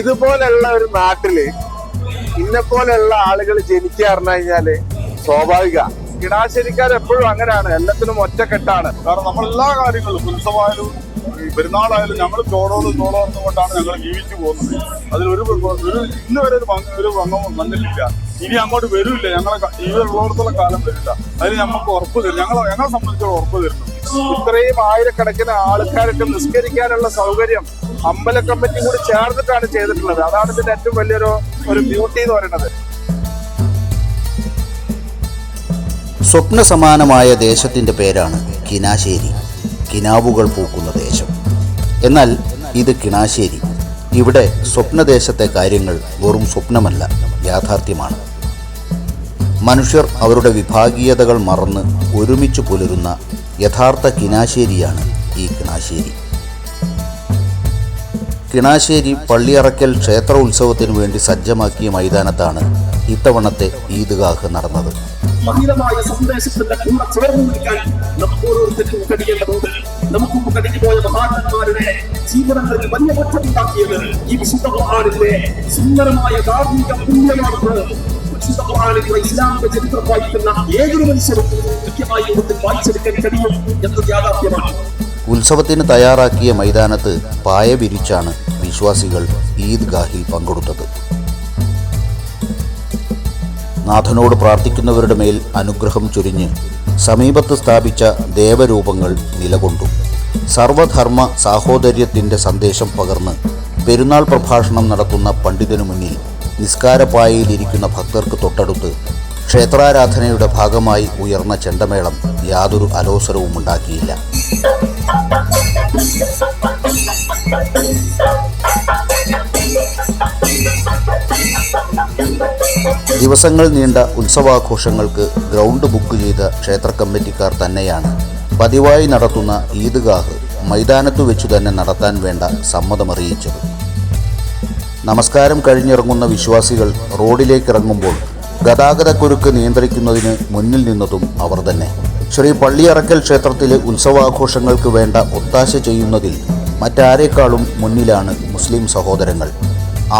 ഇതുപോലുള്ള ഒരു നാട്ടിൽ ഇന്നെ പോലെയുള്ള ആളുകൾ ജനിക്കുക പറഞ്ഞു കഴിഞ്ഞാൽ സ്വാഭാവിക. കിടാശ്ശേരിക്കാർ എപ്പോഴും അങ്ങനെയാണ്. എല്ലാത്തിനും ഒറ്റക്കെട്ടാണ്. കാരണം നമ്മൾ എല്ലാ കാര്യങ്ങളും ഉത്സവമായാലും പെരുന്നാളായാലും ഞങ്ങൾ ചോടോന്ന് ചോടോർന്നു കൊണ്ടാണ് ഞങ്ങൾ ജീവിച്ചു പോകുന്നത്. അതിൽ ഒരു ഒരു ഇന്ന് വരെ ഒരു ഒരു ഭംഗവും വന്നിട്ടില്ല. ഇനി അങ്ങോട്ട് വരില്ല. ഞങ്ങളെ ജീവിതമുള്ളിടത്തോളം കാലം വരില്ല. അതിന് നമുക്ക് ഉറപ്പ് തരും. ഞങ്ങൾ ഞങ്ങളെ സംബന്ധിച്ചോളം ഉറപ്പ് തരുന്നു ഇത്രയും ആയിരക്കണക്കിന് ആൾക്കാർക്ക് നിസ്കരിക്കാനുള്ള സൗകര്യം അമ്പല കമ്മിറ്റി കൂടി ചേർന്നിട്ടാണ് ചെയ്തിട്ടുള്ളത്. അതാണ് ഇതിന്റെ ഏറ്റവും വലിയൊരു ഒരു ബ്യൂട്ടി എന്ന് പറയുന്നത്. സ്വപ്ന സമാനമായ ദേശത്തിന്റെ പേരാണ് കിനാശേരി. കിനാവുകൾ പൂക്കുന്ന ദേശം. എന്നാൽ ഇത് കിണാശേരി. ഇവിടെ സ്വപ്നദേശത്തെ കാര്യങ്ങൾ വെറും സ്വപ്നമല്ല യാഥാർത്ഥ്യമാണ്. മനുഷ്യർ അവരുടെ വിഭാഗീയതകൾ മറന്ന് ഒരുമിച്ച് പുലരുന്ന യഥാർത്ഥ കിനാശേരിയാണ് ഈ കിണാശ്ശേരി കിണാശ്ശേരി പള്ളിയറക്കൽ ക്ഷേത്ര ഉത്സവത്തിനു വേണ്ടി സജ്ജമാക്കിയ മൈതാനത്താണ് ഇത്തവണത്തെ ഈദ്ഗാഹ് നടന്നത്. വലിയ ഈ സുന്ദരമായ ചരിത്രം വായിക്കുന്ന ഏതൊരു മനുഷ്യരും കൃത്യമായി ഇവിടുത്തെ വായിച്ചെടുക്കാൻ കഴിയും എന്നത് യാഥാർത്ഥ്യമാണ്. ഉത്സവത്തിന് തയ്യാറാക്കിയ മൈതാനത്ത് പായ വിരിച്ചാണ് വിശ്വാസികൾ ഈദ്ഗാഹിൽ പങ്കെടുത്തത്. നാഥനോട് പ്രാർത്ഥിക്കുന്നവരുടെ മേൽ അനുഗ്രഹം ചൊരിഞ്ഞ് സമീപത്ത് സ്ഥാപിച്ച ദേവരൂപങ്ങൾ നിലകൊണ്ടു. സർവധർമ്മ സാഹോദര്യത്തിന്റെ സന്ദേശം പകർന്ന് പെരുന്നാൾ പ്രഭാഷണം നടത്തുന്ന പണ്ഡിതനു മുന്നിൽ നിസ്കാരപ്പായയിലിരിക്കുന്ന ഭക്തർക്ക് തൊട്ടടുത്ത് ക്ഷേത്രാരാധനയുടെ ഭാഗമായി ഉയർന്ന ചെണ്ടമേളം യാതൊരു അലോസരവും ഉണ്ടാക്കിയില്ല ദിവസങ്ങൾ നീണ്ട ഉത്സവാഘോഷങ്ങൾക്ക് ഗ്രൗണ്ട് ബുക്ക് ചെയ്ത ക്ഷേത്ര കമ്മിറ്റിക്കാർ തന്നെയാണ്. പതിവായി നടത്തുന്ന ഈദ്ഗാഹ് മൈതാനത്തു വെച്ചു തന്നെ നടത്താൻ വേണ്ട സമ്മതമറിയിച്ചത്. നമസ്കാരം കഴിഞ്ഞിറങ്ങുന്ന വിശ്വാസികൾ റോഡിലേക്കിറങ്ങുമ്പോൾ ഗതാഗതക്കുരുക്ക് നിയന്ത്രിക്കുന്നതിന് മുന്നിൽ നിന്നതും അവർ തന്നെ. ശ്രീ പള്ളിയറക്കൽ ക്ഷേത്രത്തിലെ ഉത്സവാഘോഷങ്ങൾക്ക് വേണ്ട ഒത്താശ ചെയ്യുന്നതിൽ മറ്റാരേക്കാളും മുന്നിലാണ് മുസ്ലിം സഹോദരങ്ങൾ.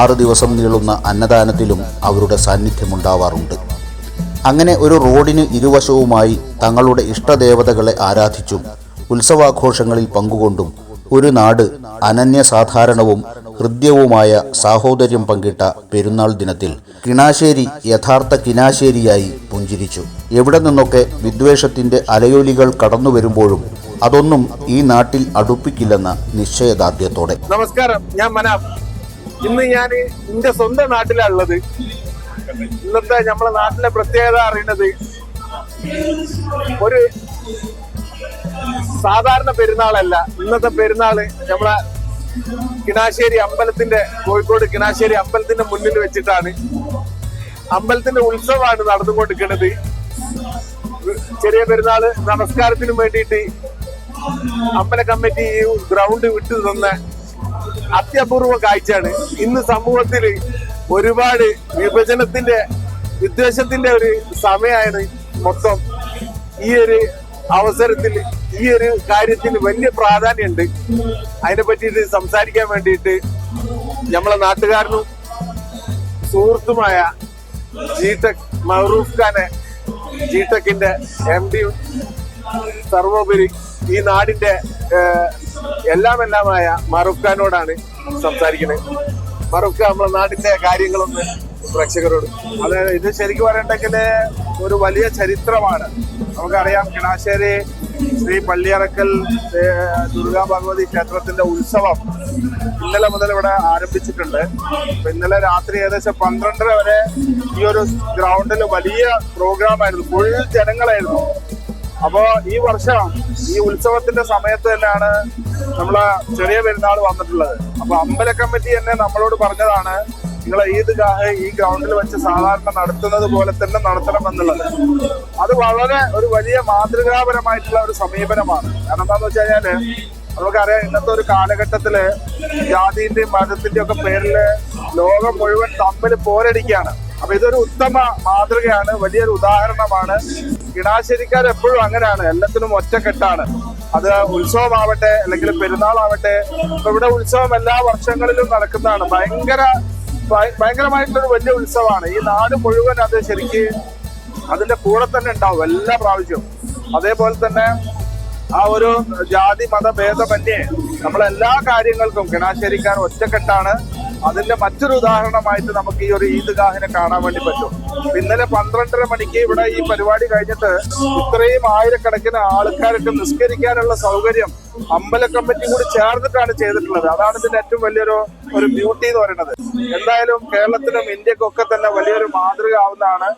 ആറ് ദിവസം നീളുന്ന അന്നദാനത്തിലും അവരുടെ സാന്നിധ്യമുണ്ടാവാറുണ്ട്. അങ്ങനെ ഒരു റോഡിന് ഇരുവശവുമായി തങ്ങളുടെ ഇഷ്ടദേവതകളെ ആരാധിച്ചും ഉത്സവാഘോഷങ്ങളിൽ പങ്കുകൊണ്ടും ഒരു നാട് അനന്യസാധാരണവും ഹൃദ്യവുമായ സാഹോദര്യം പങ്കിട്ട പെരുന്നാൾ ദിനത്തിൽ കിണാശ്ശേരി യഥാർത്ഥ കിനാശേരിയായി പുഞ്ചിരിച്ചു. എവിടെ നിന്നൊക്കെ വിദ്വേഷത്തിന്റെ അലയൊലികൾ കടന്നു വരുമ്പോഴും അതൊന്നും ഈ നാട്ടിൽ അടുപ്പിക്കില്ലെന്ന നിശ്ചയദാർഢ്യത്തോടെ. നമസ്കാരം ഞാൻ മനാഫ്. ഇന്ന് ഞാൻ എന്റെ സ്വന്തം നാട്ടിലാണുള്ളത് ഇന്നത്തെ നമ്മളെ നാട്ടിലെ പ്രത്യേകത അറിയുന്നത് ഒരു സാധാരണ പെരുന്നാളല്ല. ഇന്നത്തെ പെരുന്നാൾ നമ്മളെ കിണാശ്ശേരി അമ്പലത്തിന്റെ കോഴിക്കോട് കിണാശ്ശേരി അമ്പലത്തിന്റെ മുന്നിൽ വെച്ചിട്ടാണ്. അമ്പലത്തിന്റെ ഉത്സവമാണ് നടന്നുകൊണ്ടിരിക്കുന്നത്. ചെറിയ പെരുന്നാൾ നമസ്കാരത്തിനും വേണ്ടിയിട്ട് അമ്പല കമ്മിറ്റി ഈ ഗ്രൗണ്ട് വിട്ടു നിന്ന അത്യപൂർവ കാഴ്ചയാണ്. ഇന്ന് സമൂഹത്തിൽ ഒരുപാട് വിഭജനത്തിന്റെ വിദ്വേഷത്തിന്റെ ഒരു സമയമാണ് മൊത്തം ഈ ഒരു അവസരത്തിൽ ഈ ഒരു കാര്യത്തിന് വലിയ പ്രാധാന്യമുണ്ട്. അതിനെ പറ്റിയിട്ട് സംസാരിക്കാൻ വേണ്ടിയിട്ട് നമ്മളെ നാട്ടുകാരനും സുഹൃത്തുമായ ജിടെക് മഹറൂഫ് ഖാനെ ജിടെക്കിന്റെ എം ഡി സർവോപരി ഈ നാടിന്റെ എല്ലാം എല്ലാമായ മറൂഫ് ഖാനോടാണ് സംസാരിക്കുന്നത് മറൂഫ് ഖാൻ നമ്മളെ നാടിന്റെ കാര്യങ്ങളൊന്ന് പ്രേക്ഷകരോട്. അതായത് ഇത് ശരിക്കും പറയണ്ടെങ്കിൽ ഒരു വലിയ ചരിത്രമാണ്. നമുക്കറിയാം കിണാശ്ശേരി ശ്രീ പള്ളിയറക്കൽ ദുർഗാ ഭഗവതി ക്ഷേത്രത്തിന്റെ ഉത്സവം ഇന്നലെ മുതൽ ഇവിടെ ആരംഭിച്ചിട്ടുണ്ട്. ഇന്നലെ രാത്രി ഏകദേശം പന്ത്രണ്ടര വരെ ഈ ഒരു ഗ്രൗണ്ടിൽ വലിയ പ്രോഗ്രാം ആയിരുന്നു. ഫുൾ ജനങ്ങളായിരുന്നു. അപ്പോ ഈ വർഷം ഈ ഉത്സവത്തിന്റെ സമയത്ത് തന്നെയാണ് നമ്മളെ ചെറിയ പെരുന്നാൾ വന്നിട്ടുള്ളത്. അപ്പൊ അമ്പല കമ്മിറ്റി തന്നെ നമ്മളോട് പറഞ്ഞതാണ് നിങ്ങൾ ഈദ് ഗാഹ് ഈ ഗ്രൗണ്ടിൽ വെച്ച് സാധാരണ നടത്തുന്നത് പോലെ തന്നെ നടത്തണം എന്നുള്ളത്. അത് വളരെ ഒരു വലിയ മാതൃകാപരമായിട്ടുള്ള ഒരു സമീപനമാണ്. കാരണം എന്താന്ന് വെച്ച് കഴിഞ്ഞാൽ നമുക്കറിയാം ഇന്നത്തെ ഒരു കാലഘട്ടത്തിൽ ജാതിന്റെയും മതത്തിന്റെയും ഒക്കെ പേരിൽ ലോകം മുഴുവൻ തമ്മിൽ പോരടിക്കുകയാണ്. അപ്പൊ ഇതൊരു ഉത്തമ മാതൃകയാണ് വലിയൊരു ഉദാഹരണമാണ്. കിടാശ്ശേരിക്കാർ എപ്പോഴും അങ്ങനെയാണ് എല്ലാത്തിനും ഒറ്റക്കെട്ടാണ്. അത് ഉത്സവമാവട്ടെ അല്ലെങ്കിൽ പെരുന്നാളാവട്ടെ ഇവിടെ ഉത്സവം എല്ലാ വർഷങ്ങളിലും നടക്കുന്നതാണ്. ഭയങ്കര ഭയ- ഭയങ്കരമായിട്ടൊരു വലിയ ഉത്സവമാണ്. ഈ നാട് മുഴുവൻ അത് ശരിക്ക് അതിന്റെ കൂടെ തന്നെ ഉണ്ടാവും എല്ലാ പ്രാവശ്യവും. അതേപോലെ തന്നെ ആ ഒരു ജാതി മത ഭേദമന്യേ നമ്മളെല്ലാ കാര്യങ്ങൾക്കും കിണാശ്ശേരിക്കാർ ഒറ്റക്കെട്ടാണ് അതിന്റെ മറ്റൊരു ഉദാഹരണമായിട്ട് നമുക്ക് ഈ ഒരു ഈദ്ഗാഹിനെ കാണാൻ വേണ്ടി പറ്റും. ഇന്നലെ പന്ത്രണ്ടര മണിക്ക് ഇവിടെ ഈ പരിപാടി കഴിഞ്ഞിട്ട് ഇത്രയും ആയിരക്കണക്കിന് ആൾക്കാർക്ക് നിസ്കരിക്കാനുള്ള സൗകര്യം അമ്പല കമ്മിറ്റി കൂടി ചേർന്നിട്ടാണ് ചെയ്തിട്ടുള്ളത്. അതാണ് ഇതിന്റെ ഏറ്റവും വലിയൊരു ഒരു ബ്യൂട്ടി എന്ന് പറയുന്നത്. എന്തായാലും കേരളത്തിനും ഇന്ത്യക്കും ഒക്കെ തന്നെ വലിയൊരു മാതൃക ആവുന്നതാണ്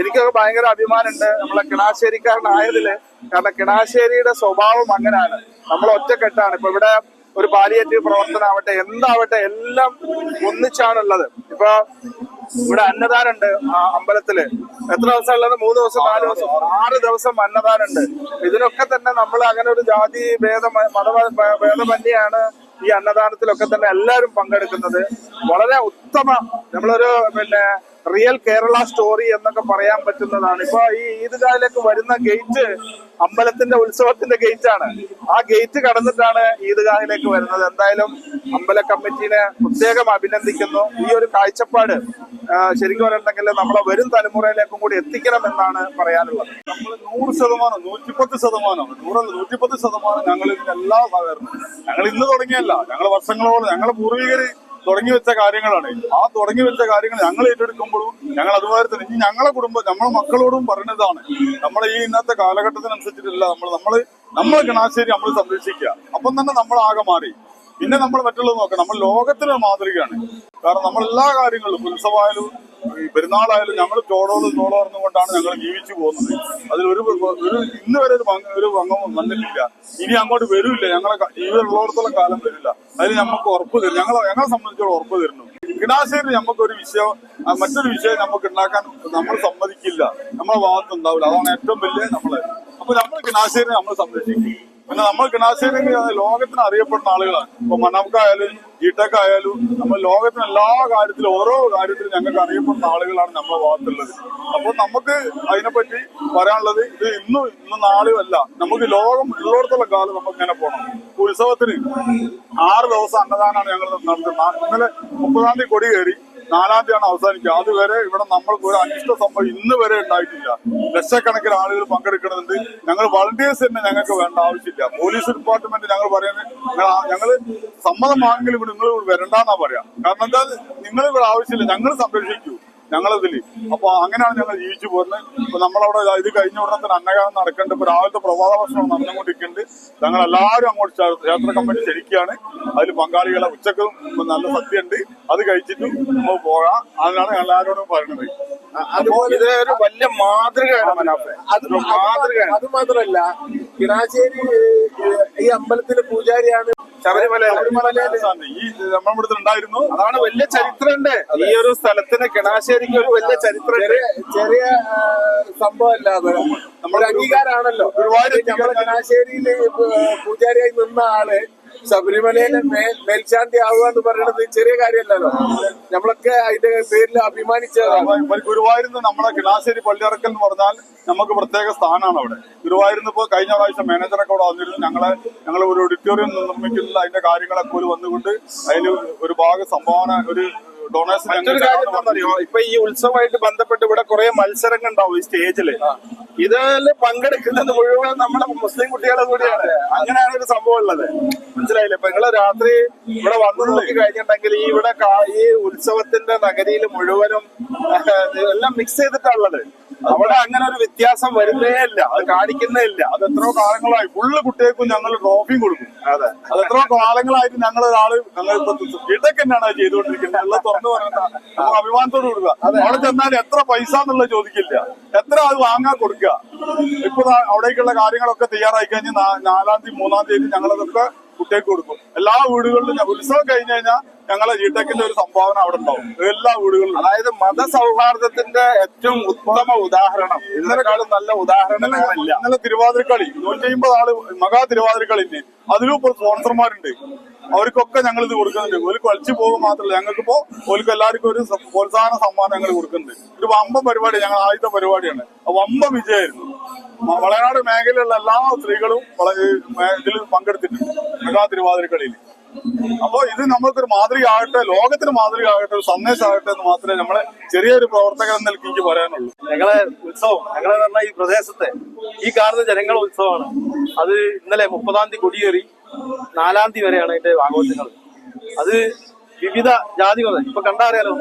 എനിക്കൊക്കെ ഭയങ്കര അഭിമാനമുണ്ട്. നമ്മളെ കിണാശ്ശേരിക്കാരനായതിൽ. കാരണം കിണാശ്ശേരിയുടെ സ്വഭാവം അങ്ങനെയാണ്. നമ്മൾ ഒറ്റക്കെട്ടാണ്. ഇപ്പൊ ഇവിടെ ഒരു പാലിയേറ്റീവ് പ്രവർത്തനമാവട്ടെ എന്താവട്ടെ എല്ലാം ഒന്നിച്ചാണുള്ളത്. ഇപ്പൊ ഇവിടെ അന്നദാനം ഉണ്ട് അമ്പലത്തിൽ. എത്ര ദിവസം ഉള്ളത് മൂന്ന് ദിവസം നാല് ദിവസം ആറ് ദിവസം അന്നദാനം ഉണ്ട് ഇതിനൊക്കെ തന്നെ നമ്മൾ അങ്ങനെ ഒരു ജാതി ഭേദ മത ഭേദമന്യാണ് ഈ അന്നദാനത്തിലൊക്കെ തന്നെ എല്ലാവരും പങ്കെടുക്കുന്നത്. വളരെ ഉത്തമ നമ്മളൊരു പിന്നെ റിയൽ കേരള സ്റ്റോറി എന്നൊക്കെ പറയാൻ പറ്റുന്നതാണ്. ഇപ്പൊ ഈ ഈദ്ഗാഹിലേക്ക് വരുന്ന ഗേറ്റ് അമ്പലത്തിന്റെ ഉത്സവത്തിന്റെ ഗേറ്റ് ആണ്. ആ ഗേറ്റ് കടന്നിട്ടാണ് ഈദ്ഗാഹിലേക്ക് വരുന്നത്. എന്തായാലും അമ്പല കമ്മിറ്റീനെ പ്രത്യേകം അഭിനന്ദിക്കുന്നു. ഈ ഒരു കാഴ്ചപ്പാട് ശരിക്കും പറഞ്ഞിട്ടുണ്ടെങ്കിൽ നമ്മളെ വരും തലമുറയിലേക്കും കൂടി എത്തിക്കണം എന്നാണ് പറയാനുള്ളത്. നമ്മൾ നൂറ് ശതമാനം നൂറ്റിപ്പത്ത് ശതമാനം നൂറല്ല നൂറ്റിപ്പത്ത് ശതമാനം ഞങ്ങൾ എല്ലാ സഹകരണം ഞങ്ങൾ ഇന്ന് തുടങ്ങിയല്ല. ഞങ്ങൾ വർഷങ്ങളോളം ഞങ്ങളെ പൂർവികര് തുടങ്ങി വെച്ച കാര്യങ്ങളാണ്. ആ തുടങ്ങി വെച്ച കാര്യങ്ങൾ ഞങ്ങൾ ഏറ്റെടുക്കുമ്പോഴും ഞങ്ങൾ അതുമാതിരി തന്നെ ഇനി ഞങ്ങളെ കുടുംബം നമ്മളെ മക്കളോടും പറഞ്ഞതാണ് നമ്മൾ ഈ ഇന്നത്തെ കാലഘട്ടത്തിനനുസരിച്ചിട്ടില്ല നമ്മൾ നമ്മൾ നമ്മളെ കിണാശ്ശേരി നമ്മൾ സംരക്ഷിക്കുക. അപ്പം തന്നെ നമ്മൾ ആകെ മാറി. പിന്നെ നമ്മൾ മറ്റുള്ളത് നോക്കാം. നമ്മൾ ലോകത്തിന് മാതൃകയാണ്. കാരണം നമ്മൾ എല്ലാ കാര്യങ്ങളിലും ഉത്സവമായാലും ഈ പെരുന്നാളായാലും ഞങ്ങൾ ചോടോട് ചോടോർന്നു കൊണ്ടാണ് ഞങ്ങൾ ജീവിച്ചു പോകുന്നത്. അതിൽ ഒരു ഒരു ഇന്ന് വരെ ഒരു ഒരു ഭംഗവും വന്നിട്ടില്ല. ഇനി അങ്ങോട്ട് വരില്ല. ഞങ്ങളെ ജീവിതമുള്ളിടത്തോളം കാലം വരില്ല. അതിന് നമുക്ക് ഉറപ്പ് തരും ഞങ്ങൾ ഞങ്ങളെ സംബന്ധിച്ചോളം ഉറപ്പ് തരുന്നു. കിടാശ്ശേരി നമുക്കൊരു വിഷയം മറ്റൊരു വിഷയം നമുക്ക് ഉണ്ടാക്കാൻ നമ്മൾ സമ്മതിക്കില്ല. നമ്മളെ ഭാഗത്ത് ഉണ്ടാവില്ല. അതാണ് ഏറ്റവും വലിയ നമ്മൾ അപ്പൊ നമ്മൾ കിണാശ്ശേരി നമ്മൾ സംരക്ഷിക്കും. പിന്നെ നമ്മൾ കിണാശ്ശേരി ലോകത്തിന് അറിയപ്പെടുന്ന ആളുകളാണ്. ഇപ്പൊ മണക്കായാലും ജിടെക് നമ്മൾ ലോകത്തിന് എല്ലാ കാര്യത്തിലും ഓരോ കാര്യത്തിലും ഞങ്ങൾക്ക് അറിയപ്പെടുന്ന ആളുകളാണ് നമ്മുടെ ഭാഗത്തുള്ളത്. അപ്പൊ നമുക്ക് അതിനെപ്പറ്റി പറയാനുള്ളത് ഇത് ഇന്നും ഇന്നും നാളും അല്ല. നമുക്ക് ലോകം ഉള്ളിടത്തോളം കാലം നമുക്ക് ഇങ്ങനെ പോകണം ഉത്സവത്തിന് ആറ് ദിവസം അന്നദാനമാണ് ഞങ്ങൾ നടത്തുന്നത്. ഇന്നലെ മുപ്പതാം തീയതി കൊടി കയറി. നാലാം തീയതിയാണ് അവസാനിക്കുക. അതുവരെ ഇവിടെ നമ്മൾക്ക് ഒരു അനിഷ്ട സംഭവം ഇന്ന് വരെ ഉണ്ടായിട്ടില്ല. ലക്ഷക്കണക്കിന് ആളുകൾ പങ്കെടുക്കുന്നുണ്ട് ഞങ്ങൾ വളണ്ടിയേഴ്സ് തന്നെ ഞങ്ങൾക്ക് വേണ്ട ആവശ്യമില്ല. പോലീസ് ഡിപ്പാർട്ട്മെന്റ് ഞങ്ങൾ പറയുന്നത് ഞങ്ങൾ സമ്മതമാണെങ്കിലും ഇവിടെ നിങ്ങൾ വരണ്ടെന്നാ പറയാം. കാരണം എന്താ? നിങ്ങൾ ഇവിടെ ആവശ്യമില്ല. ഞങ്ങൾ സംരക്ഷിക്കൂ. ഞങ്ങളതിൽ. അപ്പൊ അങ്ങനെയാണ് ഞങ്ങൾ ജീവിച്ചു പോകുന്നത് ഇപ്പൊ നമ്മളവിടെ ഇത് കഴിഞ്ഞ ഉടനെ തന്നെ അന്നകാലം നടക്കേണ്ട ഇപ്പൊ രാവിലത്തെ പ്രഭാത ഭക്ഷണം നടന്നുകൊണ്ടിരിക്കുന്നുണ്ട്. ഞങ്ങൾ എല്ലാവരും അങ്ങോട്ട് ക്ഷേത്ര കമ്പനി ക്ഷണിക്കുകയാണ് അതിൽ പങ്കാളികളെ ഉച്ചക്കും നല്ല സദ്യ ഉണ്ട് അത് കഴിച്ചിട്ടും നമുക്ക് പോകാം. അതിനാണ് എല്ലാവരോടും പറയുന്നത് അതുപോലെ ഇതേ ഒരു വലിയ മാതൃകയാണ് അത് മാതൃക മാതൃകയാണ്. അത് മാത്രമല്ല കിണാശ്ശേരി ഈ അമ്പലത്തിലെ പൂജാരിയാണ് ഈ നമ്മുടെ ഉണ്ടായിരുന്നു. അതാണ് വലിയ ചരിത്രമുണ്ട്. ഈ ഒരു സ്ഥലത്തിന് കിണാശ്ശേരിക്ക് ഒരു വലിയ ചരിത്രമുണ്ട്. ചെറിയ സംഭവം സംഭവമല്ല അത് നമ്മുടെ അംഗീകാരമാണല്ലോ. ഒരുപാട് കിണാശ്ശേരിയിൽ പൂജാരിയായി നിന്ന ആൾ ശബരിമലയിലെ മേൽ മേൽശാന്തി ആവുക എന്ന് പറയുന്നത് ചെറിയ കാര്യമല്ലല്ലോ. നമ്മളൊക്കെ അതിന്റെ പേരിൽ അഭിമാനിച്ചതാണ്. ഗുരുവായൂരിന്ന് നമ്മളെ കിളാശ്ശേരി പള്ളിയിറക്കൽ എന്ന് പറഞ്ഞാൽ നമുക്ക് പ്രത്യേക സ്ഥാനമാണ് അവിടെ. ഗുരുവായൂരിന്ന് ഇപ്പോൾ കഴിഞ്ഞ പ്രാവശ്യം മാനേജറൊക്കെ അവിടെ വന്നിരുന്നു. ഞങ്ങളെ ഞങ്ങൾ ഒരു ഓഡിറ്റോറിയം നിർമ്മിക്കുന്ന അതിന്റെ കാര്യങ്ങളൊക്കെ ഒരു വന്നുകൊണ്ട് അതിൽ ഒരു ഭാഗം സംഭാവന ഒരു ഡൊണേഷൻ മറ്റൊരു കാര്യം എന്താണെന്നറിയോ? ഇപ്പൊ ഈ ഉത്സവമായിട്ട് ബന്ധപ്പെട്ട് ഇവിടെ കുറെ മത്സരങ്ങൾ ഉണ്ടാവും ഈ സ്റ്റേജിൽ. ഇതിൽ പങ്കെടുക്കുന്നത് മുഴുവൻ നമ്മുടെ മുസ്ലിം കുട്ടികളെ കൂടിയാണ്. അങ്ങനെയാണ് ഒരു സംഭവം ഉള്ളത്. മനസ്സിലായില്ലേ? ഇപ്പൊ നിങ്ങൾ രാത്രി ഇവിടെ വന്നു നോക്കി കഴിഞ്ഞിട്ടുണ്ടെങ്കിൽ ഈ ഇവിടെ ഈ ഉത്സവത്തിന്റെ നഗരിയിൽ മുഴുവനും എല്ലാം മിക്സ് ചെയ്തിട്ടുള്ളത് അവിടെ അങ്ങനെ ഒരു വ്യത്യാസം വരുന്നേ ഇല്ല. അത് കാണിക്കുന്നേ ഇല്ല. അത് എത്രയോ കാലങ്ങളായി. ഫുള്ള് കുട്ടികൾക്കും ഞങ്ങൾ ട്രോഫിയും കൊടുക്കും. അതെ. അത് എത്രയോ കാലങ്ങളായിട്ട് ഞങ്ങൾ ഒരാൾ ഞങ്ങൾ ഇപ്പൊ ഇടയ്ക്ക് തന്നെയാണ് അത് ചെയ്തുകൊണ്ടിരിക്കുന്നത്. എല്ലാം തുറന്നു പറയുന്ന നമുക്ക് അഭിമാനത്തോട് കൊടുക്കുക അവിടെ ചെന്നാൽ എത്ര പൈസ എന്നുള്ളത് ചോദിക്കില്ല. എത്ര അത് വാങ്ങാൻ കൊടുക്കുക? ഇപ്പൊ അവിടേക്കുള്ള കാര്യങ്ങളൊക്കെ തയ്യാറായി കഴിഞ്ഞാൽ നാലാം തീയതി മൂന്നാം തീയതി ഞങ്ങളതൊക്കെ കുട്ടികൾക്ക് കൊടുക്കും. എല്ലാ വീടുകളിലും ഉത്സവം കഴിഞ്ഞ് കഴിഞ്ഞാൽ ഞങ്ങളെ ജിടെക്കിന്റെ ഒരു സംഭാവന അവിടെ ഉണ്ടാവും. എല്ലാ വീടുകളിലും. അതായത് മതസൗഹാർദ്ദത്തിന്റെ ഏറ്റവും ഉത്തമ ഉദാഹരണം. ഇതിനേക്കാളും നല്ല ഉദാഹരണങ്ങളില്ല ഇന്നലെ തിരുവാതിരക്കളി നൂറ്റി അമ്പത് ആൾ മകാ തിരുവാതിരക്കളി അതിലും ഇപ്പോൾ സ്പോൺസർമാരുണ്ട് അവർക്കൊക്കെ ഞങ്ങൾ ഇത് കൊടുക്കുന്നുണ്ട്. ഒരു കളിച്ചു പോകുക മാത്രമല്ല ഞങ്ങൾക്കിപ്പോ ഓർക്ക് എല്ലാവർക്കും ഒരു പ്രോത്സാഹന സമ്മാനം ഞങ്ങൾ കൊടുക്കുന്നുണ്ട്. ഒരു വമ്പം പരിപാടി ഞങ്ങൾ ആദ്യത്തെ പരിപാടിയാണ്. വമ്പ വിജയമായിരുന്നു വളയനാട് മേഖലയിലുള്ള എല്ലാ സ്ത്രീകളും ഇതിൽ പങ്കെടുത്തിട്ടുണ്ട്. മെഗാ തിരുവാതിരക്കളിയിൽ അപ്പോ ഇത് നമ്മൾക്കൊരു മാതൃകയാകട്ടെ ലോകത്തിന് മാതൃകയാകട്ടെ ഒരു സന്ദേശമാകട്ടെ എന്ന് മാത്രമേ നമ്മളെ ചെറിയൊരു പ്രവർത്തകൻ എന്ന എനിക്ക് പറയാനുള്ളൂ. ഞങ്ങളെ ഉത്സവം ഞങ്ങളെ പറഞ്ഞ ഈ പ്രദേശത്തെ ഈ കാണുന്ന ജനങ്ങളുടെ ഉത്സവമാണ്. അത് ഇന്നലെ മുപ്പതാം തീയതി കൊടിയേറി. നാലാം തീയതി വരെയാണ് അതിന്റെ ആഘോഷങ്ങൾ. അത് വിവിധ ജാതികൾ ഇപ്പൊ കണ്ടറിയാലോ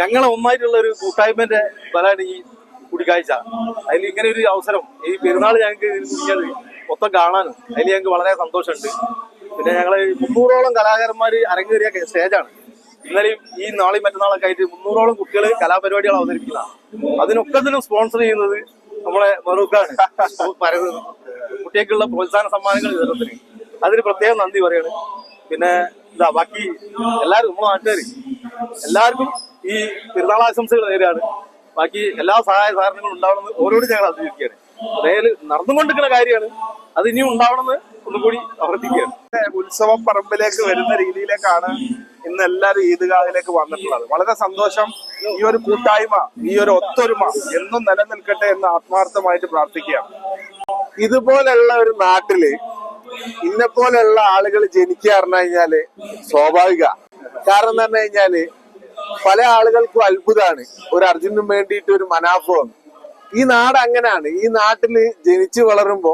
ഞങ്ങളെ ഒന്നായിട്ടുള്ള ഒരു കൂട്ടായ്മന്റെ ഫലമാണ് ഈ കൂടിക്കാഴ്ച. അതിൽ ഇങ്ങനെ ഒരു അവസരം ഈ പെരുന്നാൾ ഞങ്ങൾക്ക് കുടിക്കാതെ മൊത്തം കാണാനും അതിൽ ഞങ്ങൾക്ക് വളരെ സന്തോഷമുണ്ട്. പിന്നെ ഞങ്ങൾ മുന്നൂറോളം കലാകാരന്മാർ അരങ്ങേറിയ സ്റ്റേജാണ്. ഇന്നലെയും ഈ നാളെയും മറ്റന്നാളൊക്കെ ആയിട്ട് മുന്നൂറോളം കുട്ടികൾ കലാപരിപാടികൾ അവതരിപ്പിക്കുന്ന. അതിനൊക്കെ തന്നെ സ്പോൺസർ ചെയ്യുന്നത് നമ്മളെ മറുക്കാണ് കുട്ടികൾക്കുള്ള പ്രോത്സാഹന സമ്മാനങ്ങൾ വിതരണത്തിന് അതിന് പ്രത്യേകം നന്ദി പറയാണ്. പിന്നെ ഇതാ ബാക്കി എല്ലാവരും നമ്മുടെ നാട്ടുകാർ എല്ലാവർക്കും ഈ പെരുന്നാൾ ആശംസകൾ നേരെയാണ്. ബാക്കി എല്ലാ സഹായ സഹകരണങ്ങളും ഉണ്ടാവണമെന്ന് ഓരോരും ഞങ്ങൾ അഭ്യർത്ഥിക്കുകയാണ്. അതായത് നടന്നുകൊണ്ടിരിക്കുന്ന കാര്യമാണ്. അത് ഇനിയും ഉണ്ടാവണമെന്ന് ഒന്നുകൂടി അഭ്യർത്ഥിക്കുകയാണ്. ഉത്സവം പറമ്പിലേക്ക് വരുന്ന രീതിയിലേക്കാണ് ഇന്ന് എല്ലാവരും ഈദ്ഗാഹിലേക്ക് വന്നിട്ടുള്ളത്. വളരെ സന്തോഷം. ഈ ഒരു കൂട്ടായ്മ ഈ ഒരു ഒത്തൊരുമ എന്നും നിലനിൽക്കട്ടെ എന്ന് ആത്മാർത്ഥമായിട്ട് പ്രാർത്ഥിക്കുകയാണ്. ഇതുപോലെയുള്ള ഒരു നാട്ടിൽ ഇന്നെ പോലെയുള്ള ആളുകൾ ജനിക്കുക കഴിഞ്ഞാൽ സ്വാഭാവിക. കാരണം എന്ന് പറഞ്ഞു കഴിഞ്ഞാൽ പല ആളുകൾക്കും അത്ഭുതമാണ് ഒരു അർജുനും വേണ്ടിയിട്ട് ഒരു മനാഫം ഈ നാട് അങ്ങനെയാണ്. ഈ നാട്ടിൽ ജനിച്ചു വളരുമ്പോ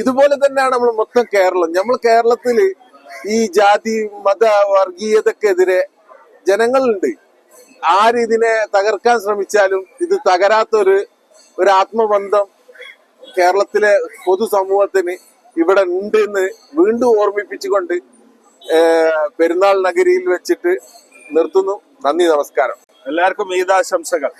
ഇതുപോലെ തന്നെയാണ് നമ്മൾ മൊത്തം കേരളം. നമ്മൾ കേരളത്തിൽ ഈ ജാതി മത വർഗീയതക്കെതിരെ ജനങ്ങളുണ്ട്. ആര് ഇതിനെ തകർക്കാൻ ശ്രമിച്ചാലും ഇത് തകരാത്തൊരു ഒരു ആത്മബന്ധം കേരളത്തിലെ പൊതുസമൂഹത്തിന് ഇവിടെ ഉണ്ട് എന്ന് വീണ്ടും ഓർമ്മിപ്പിച്ചുകൊണ്ട് പെരുന്നാൾ നഗരിയിൽ വെച്ചിട്ട് നിർത്തുന്നു. നന്ദി നമസ്കാരം. എല്ലാവർക്കും ഈദാശംസകൾ.